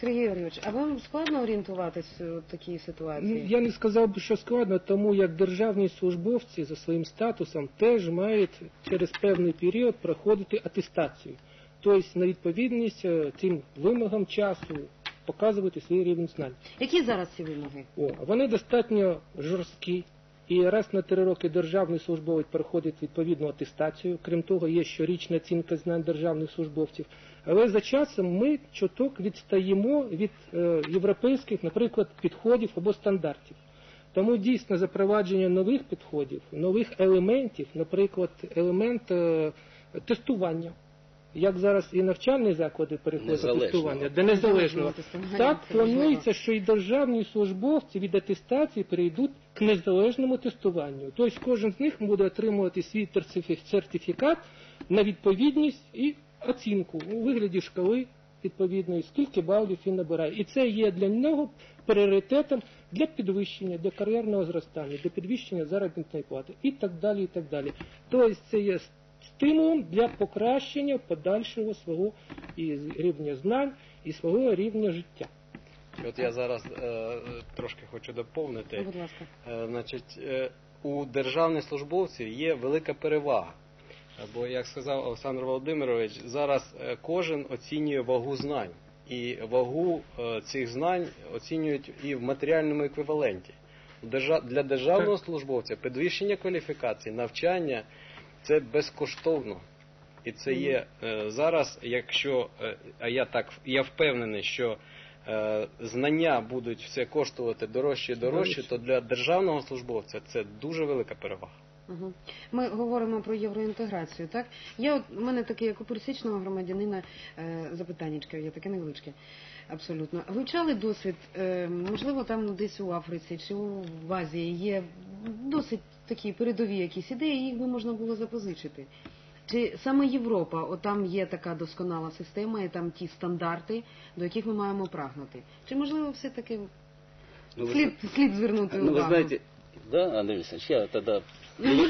Сергій Юрійович, а вам складно орієнтуватись в такій ситуації? Ну, Я не сказав би, що складно, тому як державні службовці за своїм статусом теж мають через певний період проходити атестацію. Тобто на відповідність е, цим вимогам часу показувати свій рівень знань. Які зараз ці вимоги? О, вони достатньо жорсткі. І раз на три роки державний службовець проходить відповідну атестацію. Крім того, є щорічна оцінка знань державних службовців. Але за часом ми чуток відстаємо від е, європейських, наприклад, підходів або стандартів. Тому дійсно запровадження нових підходів, нових елементів, наприклад, елемент е, тестування. Як зараз і навчальні заклади переходять до тестування, де незалежного. Так планується, що і державні службовці від атестації перейдуть к незалежному тестуванню. Тобто кожен з них буде отримувати свій сертифікат на відповідність і оцінку у вигляді шкали відповідної, скільки балів він набирає. І це є для нього пріоритетом для підвищення, для кар'єрного зростання, для підвищення заробітної плати і так далі. і так далі. Тобто це є стимулом для покращення подальшого свого і рівня знань і свого рівня життя. От я зараз е, трошки хочу доповнити. Будь ласка. Е, Значить, е, у державних службовців є велика перевага. Бо, як сказав Олександр Володимирович, зараз е, кожен оцінює вагу знань. І вагу е, цих знань оцінюють і в матеріальному еквіваленті. Для державного службовця підвищення кваліфікації, навчання це безкоштовно. І це є е, зараз, якщо, е, а я так я впевнений, що е, знання будуть все коштувати дорожче і дорожче, Дорожче. то для державного службовця це дуже велика перевага. Угу. Ми говоримо про євроінтеграцію, так? Я от у мене таке, як у пересічного громадянина, е, запитаннячко, є таке невеличке. Абсолютно. Вивчали досвід, е, можливо, там десь у Африці чи у в Азії є досить такі передові якісь ідеї, їх би можна було запозичити. Чи саме Європа, от там є така досконала система, і там ті стандарти, до яких ми маємо прагнути? Чи можливо все-таки Ну, вы слід, слід звернути Ну, вы увагу? знаете, да, Андрей Александрович, я тогда... Ну, Или вы- хотите- вы- вы- вы- Не, вы- я вы- хочу сказать, вы- мы-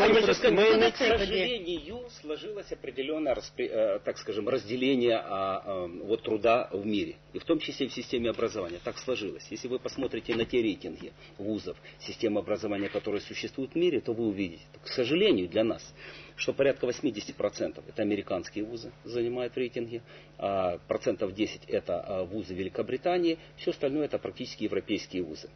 вы- мы, вы- к сожалению, сложилось определенное, э, так скажем, разделение а, э, вот, труда в мире. И в том числе в системе образования. Так сложилось. Если вы посмотрите на те рейтинги вузов, системы образования, которые существуют в мире, то вы увидите, к сожалению, для нас, что порядка 80% это американские вузы занимают в рейтинге, а процентов 10 это а, вузы Великобритании, все остальное это практически европейские вузы.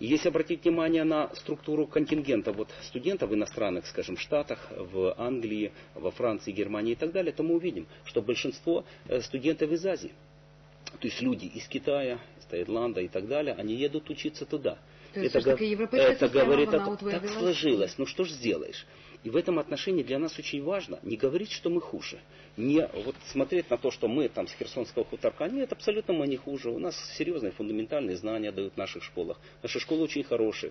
И если обратить внимание на структуру контингента вот, студентов в иностранных, скажем, штатах, в Англии, во Франции, Германии и так далее, то мы увидим, что большинство э, студентов из Азии, то есть люди из Китая, из Таиланда и так далее, они едут учиться туда. То есть всё-таки го- это говорит о том, так сложилось, ну что ж сделаешь? И в этом отношении для нас очень важно не говорить, что мы хуже. Не вот смотреть на то, что мы там с Херсонского хуторка, нет, абсолютно мы не хуже. У нас серьезные фундаментальные знания дают в наших школах. Наши школы очень хорошие.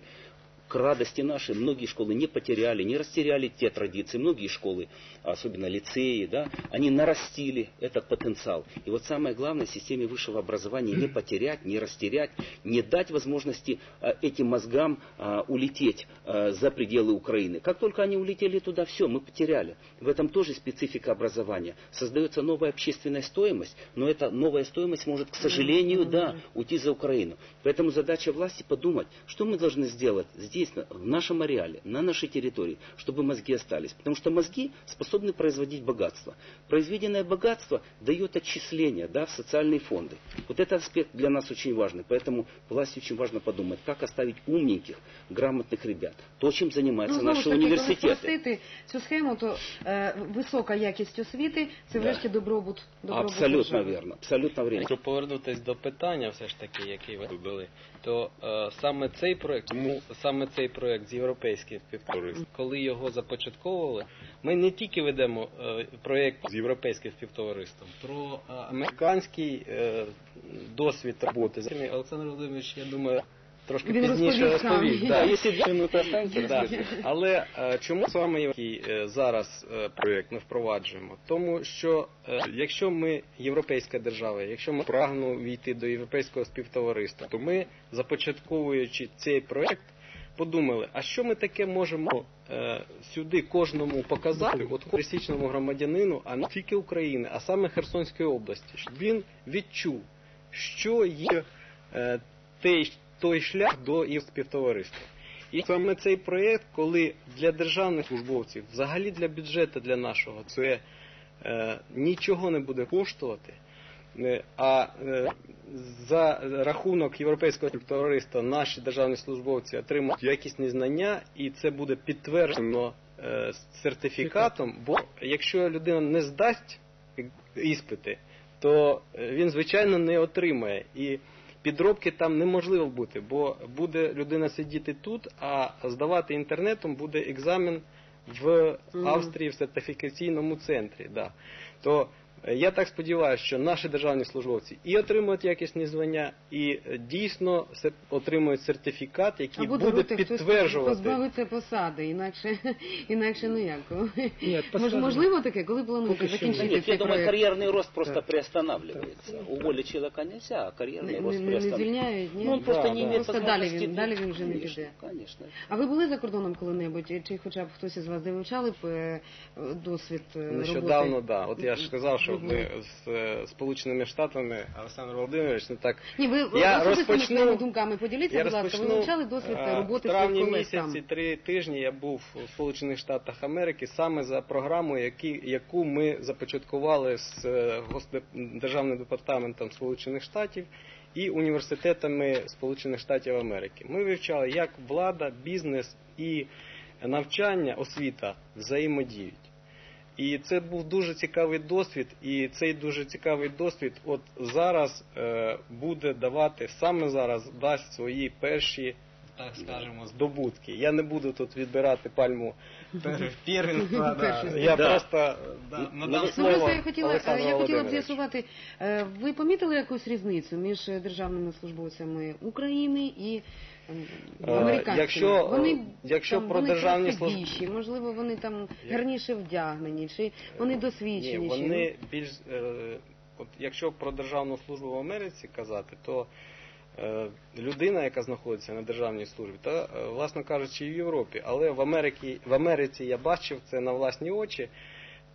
К радости нашей многие школы не потеряли, не растеряли те традиции. Многие школы, особенно лицеи, да, они нарастили этот потенциал. И вот самое главное в системе высшего образования не потерять, не растерять, не дать возможности а, этим мозгам а, улететь а, за пределы Украины. Как только они улетели туда, все, мы потеряли. В этом тоже специфика образования. Создается новая общественная стоимость, но эта новая стоимость может, к сожалению, да, уйти за Украину. Поэтому задача власти подумать, что мы должны сделать здесь, на- в нашем ареале, на нашей территории, чтобы мозги остались. Потому что мозги способны производить богатство. Произведенное богатство дает отчисления да, в социальные фонды. Вот этот аспект для нас очень важный. Поэтому власти очень важно подумать, как оставить умненьких, грамотных ребят. То, чем занимаются знову наши ж таки, коли университеты. спростити цю схему, то е, висока якість освіти це Да. врешті добробут. добробут Абсолютно держави. верно. Абсолютно верно. Якщо повернутися до питання, все ж таки, яке ви робили, то е, саме цей проект, тому саме цей проект з європейським співтовариством, коли його започатковували, ми не тільки ведемо е, проект з європейським співтовариством, про е, американський е, досвід роботи. Олександр Володимирович, я думаю. Трошки Він пізніше розповість. Да. Да. Але е, чому саме е, зараз е, проєкт ми впроваджуємо? Тому що е, якщо ми європейська держава, якщо ми прагнемо війти до європейського співтовариства, то ми, започатковуючи цей проєкт, подумали, а що ми таке можемо е, сюди кожному показати, от пересічному громадянину, а не тільки України, а саме Херсонської області, щоб він відчув, що є е, той, той шлях до їх співтовариства. І саме цей проєкт, коли для державних службовців, взагалі для бюджету для нашого, це е, нічого не буде коштувати, а е, за рахунок європейського товариства наші державні службовці отримують якісні знання, і це буде підтверджено е, сертифікатом. Бо якщо людина не здасть іспити, то е, він звичайно не отримає. І підробки там неможливо бути, бо буде людина сидіти тут, а здавати інтернетом буде екзамен в Австрії в сертифікаційному центрі. Да. То е, я так сподіваюся, що наші державні службовці і отримують якісні звання, і е, дійсно се- отримують сертифікат, який Або буде даруйте, хтось підтверджувати. позбавиться посади, інакше, інакше ніяк. Ні, Мож, посади- можливо таке, коли плануєте Поки що закінчити я думаю, карьерный рост просто Так. приостанавливается. Уволить человека нельзя, а карьерный Не, рост не, не звільняють, ні? Ну, он просто Да, не да. Просто далі він, далі він вже не піде. Конечно. А ви були за кордоном коли-небудь? Чи хоча б хтось із вас де вивчали б е, досвід е, Нещодавно, роботи? да. От я ж сказав, що Ми з е, Сполученими Штатами, Олександр Володимирович, не так. Ні, ви Я розпочну- своїми думками поділіться, Я будь ласка. Ви вивчали досвід роботи в травні місяці, три тижні я був у Сполучених Штатах Америки саме за програмою, які, яку ми започаткували з е, Державним департаментом Сполучених Штатів і університетами Сполучених Штатів Америки. Ми вивчали, як влада, бізнес і навчання, освіта взаємодіють. І це був дуже цікавий досвід, і цей дуже цікавий досвід от зараз е, буде давати, саме зараз дасть свої перші, так скажемо, здобутки. Я не буду тут відбирати пальму пер- первенства, да. Я Да. просто да, Ну, надам Ну, просто я хотіла, я хотіла б з'ясувати, е, ви помітили якусь різницю між е, державними службовцями України і е, Е, американськими? якщо, вони, е, якщо там, про вони державні красивіші, можливо, вони там гарніше вдягнені, чи вони Ні, досвідченіші? вони більш е, от якщо про державну службу в Америці казати, то е, людина, яка знаходиться на державній службі, та е, власно кажучи, і в Європі, але в Америці, в Америці я бачив це на власні очі.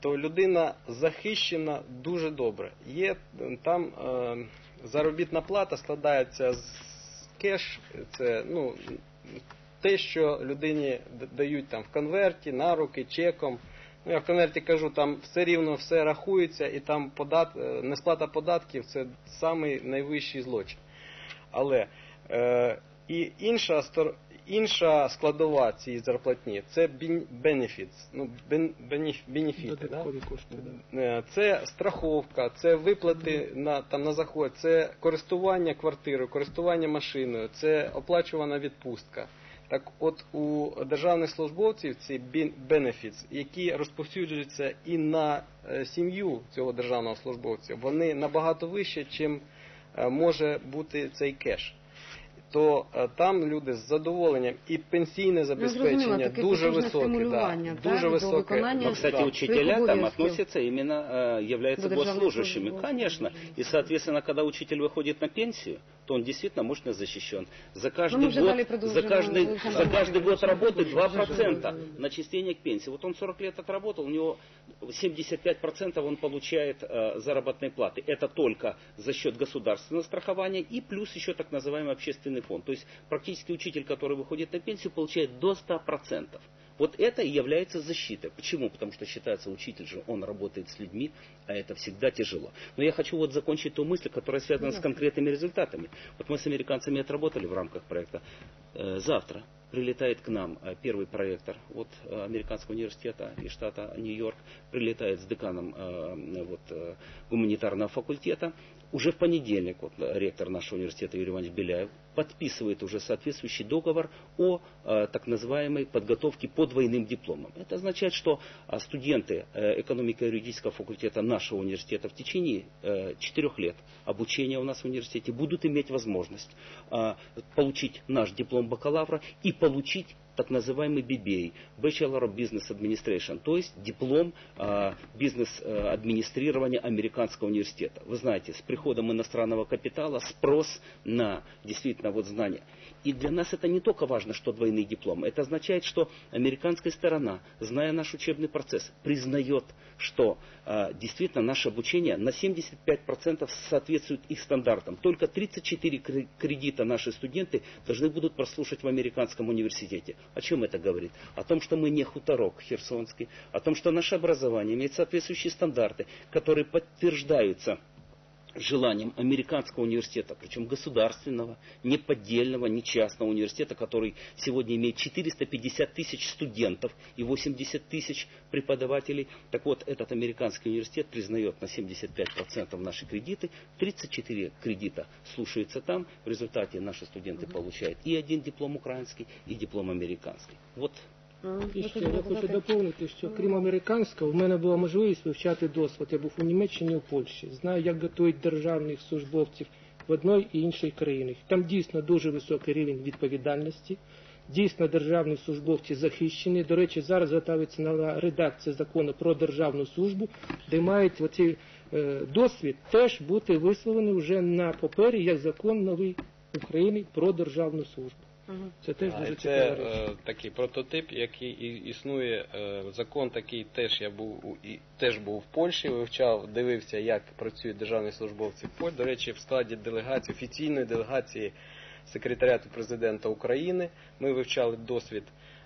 То людина захищена дуже добре. Є е, там е, заробітна плата складається з кеш, це ну те, що людині дають там в конверті, на руки, чеком. Ну, я в конверті кажу, там все рівно все рахується, і там подат... е, несплата податків це самий найвищий злочин. Але е, і інша інша складова цієї зарплатні це benefits, ну, бенефіти. Да? Кошти, да. Е, Це страховка, це виплати на там на заход, це користування квартирою, користування машиною, це оплачувана відпустка. Так, от у державних службовців ці benefits, які розповсюджуються і на е, сім'ю цього державного службовця, вони набагато вище, е, може бути цей кеш. То е, там люди з задоволенням і пенсійне Ну, зрозуміло, забезпечення таке дуже потужне високе. стимулювання, Да, так, дуже до високе. виконання Но, кстати, Да. учителя Своих там обовязков. относятся именно, э, являются До державных госслужащими. служб. Конечно. И, соответственно, когда учитель выходит на пенсию, то он действительно мощно защищен. За Ну, каждый мы уже год, дали продолжение за каждый, Александру за каждый год Владимировичу. работы 2% Да. начисления к пенсии. Вот он 40 лет отработал, у него 75% он получает э, заработной платы. Это только за счет государственного страхования и плюс еще так называемый общественный фонд. То есть практически учитель, который выходит на пенсию, получает до 100%. Вот это и является защитой. Почему? Потому что считается учитель же, он работает с людьми, а это всегда тяжело. Но я хочу вот закончить ту мысль, которая связана с конкретными результатами. Вот мы с американцами отработали в рамках проекта. Э, Завтра прилетает к нам э, первый проектор от э, Американского университета и штата Нью-Йорк, прилетает с деканом вот, гуманитарного факультета. Уже в понедельник вот, э, ректор нашего университета Юрий Иванович Беляев подписывает уже соответствующий договор о э, так называемой подготовке по двойным дипломам. Это означает, что э, студенты э, экономико-юридического факультета нашего университета в течение э, четырех лет обучения у нас в университете будут иметь возможность э, получить наш диплом бакалавра и получить так называемый BBA, Bachelor of Business Administration, то есть диплом а, бизнес-администрирования американского университета. Вы знаете, с приходом иностранного капитала спрос на действительно вот знания. И для нас это не только важно, что двойные дипломы. Это означает, что американская сторона, зная наш учебный процесс, признает, что а, действительно наше обучение на 75% соответствует их стандартам. Только 34 кре- кредита наши студенты должны будут прослушать в американском университете. О чем это говорит? О том, что мы не хуторок херсонский, о том, что наше образование имеет соответствующие стандарты, которые подтверждаются желанием американского университета, причем государственного, не поддельного, не частного университета, который сегодня имеет 450 тысяч студентов и 80 тысяч преподавателей. Так вот, этот американский университет признает на 75% наши кредиты, 34 кредита слушаются там, в результате наши студенты получают и один диплом украинский, і диплом американський. Вот І ще я хочу доповнити, що крім американського, в мене була можливість вивчати досвід. Я був у Німеччині, у Польщі. Знаю, як готують державних службовців в одній і іншій країні. Там дійсно дуже високий рівень відповідальності. Дійсно, державні службовці захищені. До речі, зараз готується нова редакція закону про державну службу, де мають оцей е, досвід теж бути висловлений вже на папері як закон новий України про державну службу. Це теж дуже цікава це річ. е, такий прототип, який і- існує. е, закон такий теж я був у- і теж був в Польщі, вивчав, дивився, як працюють державні службовці в Польщі. До речі, в складі делегації, офіційної делегації секретаріату президента України. Ми вивчали досвід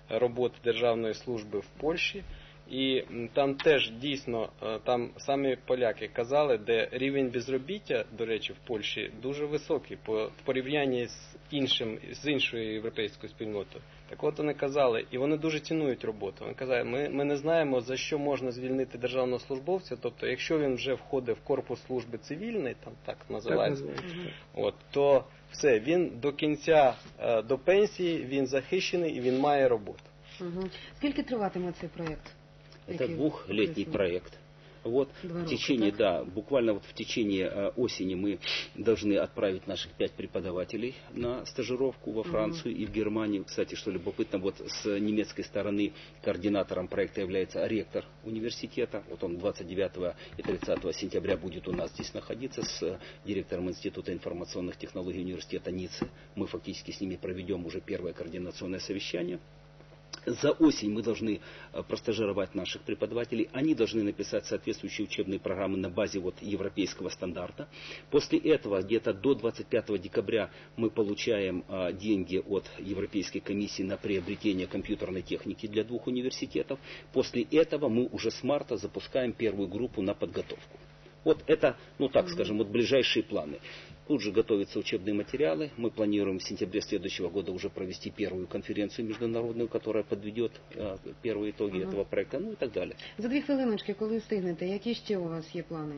роботи державної служби в Польщі. І там теж дійсно е, там самі поляки казали, де рівень безробіття, до речі, в Польщі дуже високий по в порівнянні з іншим з іншою європейською спільнотою. Так от вони казали, і вони дуже цінують роботу. Вони казали, ми, ми не знаємо за що можна звільнити державного службовця. Тобто, якщо він вже входить в корпус служби цивільний, там так називається. От то все він до кінця е, до пенсії він захищений і він має роботу. Мгм. Скільки триватиме цей проєкт? Это двухлетний проект. Вот Два в рока, течение, так? да, буквально вот в течение э, осени мы должны отправить наших пять преподавателей на стажировку во Францию и в Германию. Кстати, что любопытно, вот с немецкой стороны координатором проекта является ректор университета. Вот он 29 и 30 сентября будет у нас здесь находиться с э, директором Института информационных технологий университета Ниццы. Мы фактически с ними проведем уже первое координационное совещание. За осень мы должны э, простажировать наших преподавателей. Они должны написать соответствующие учебные программы на базе вот европейского стандарта. После этого где-то до 25 декабря мы получаем э, деньги от Европейской комиссии на приобретение компьютерной техники для двух университетов. После этого мы уже с марта запускаем первую группу на подготовку. Вот это, ну так скажем, вот ближайшие планы. Тут же готовятся учебные материалы. Мы планируем в сентябре следующего года уже провести первую конференцию международную, которая подведет э, первые итоги Мгм. этого проекта, ну и так далее. За дві хвилиночки, коли встигнете, які ще у вас є плани?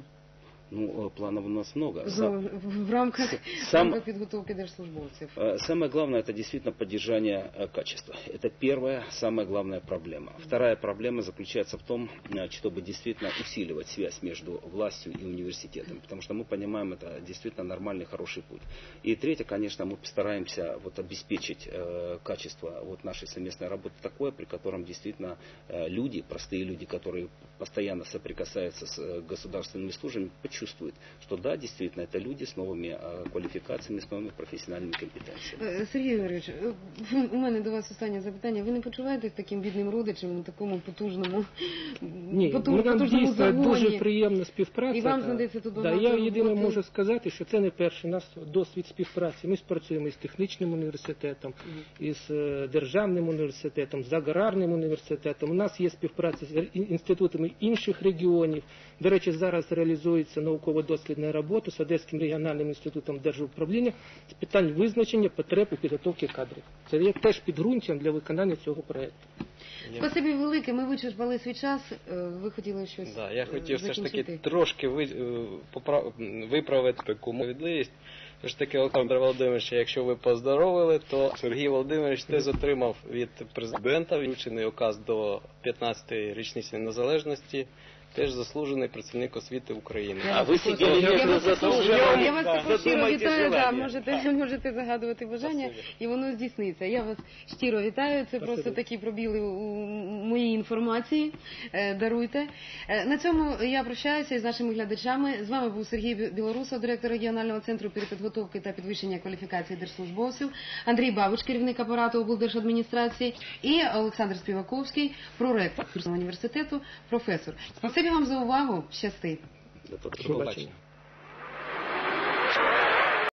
Ну, э, планов у нас много. В, Са- в, в рамках, в Сам- рамках підготовки держслужбовців. Э, Самое главное это действительно поддержание э, качества. Это первая, самая главная проблема. Вторая проблема заключается в том, чтобы действительно усиливать связь между властью и университетом, потому что мы понимаем, это действительно нормальный, хороший путь. И третье, конечно, мы постараемся вот обеспечить э, качество вот нашей совместной работы такое, при котором действительно э, люди, простые люди, которые постоянно соприкасаются с э, государственными службами, почувствуют, что да, действительно, это люди с новыми э, квалификациями, с новыми профессиональными компетенциями. Е, Сергій Юрійович, е, у мене до вас останнє запитання. Ви не почуваєтесь таким бідним родичем у такому потужному, Ні, потуж- ну, нам потужному дійсно дуже загоні? приємна співпраця. І вам Та- знайдеться тут да, багато Я єдине роботи. можу сказати, що це не перший наш досвід співпраці. Ми спрацюємо із технічним університетом, із е, державним університетом, з аграрним університетом. У нас є співпраця з ін- інститутами інших регіонів. До речі, зараз реалізується науково-дослідна робота з Одеським регіональним інститутом держуправління з питань визначення потреб у підготовці кадрів. Це є теж підґрунтям для виконання цього проєкту. Спасибі велике, ми вичерпали свій час. Е, Ви хотіли щось Да, я хотів все ж таки трошки е, виправити таку справедливість. Все ж таки, Олександр Володимирович, якщо ви поздоровили, то Сергій Володимирович теж отримав від президента вручений указ до 15-ї річниці незалежності теж заслужений працівник освіти України. А вы сидели Я вас уже. я вас також щиро вітаю, да, можете, можете загадувати бажання, і воно здійсниться. Я вас щиро вітаю. Це просто такі пробіли у моїй інформації. Е, Даруйте. Е, На цьому я прощаюся із нашими глядачами. З вами був Сергій Білорусов, директор регіонального центру перепідготовки та підвищення кваліфікації держслужбовців, Андрій Бабич, керівник апарату облдержадміністрації, і Олександр Співаковський, проректор університету, професор. Спасибі вам за увагу. Щасти. До побачення.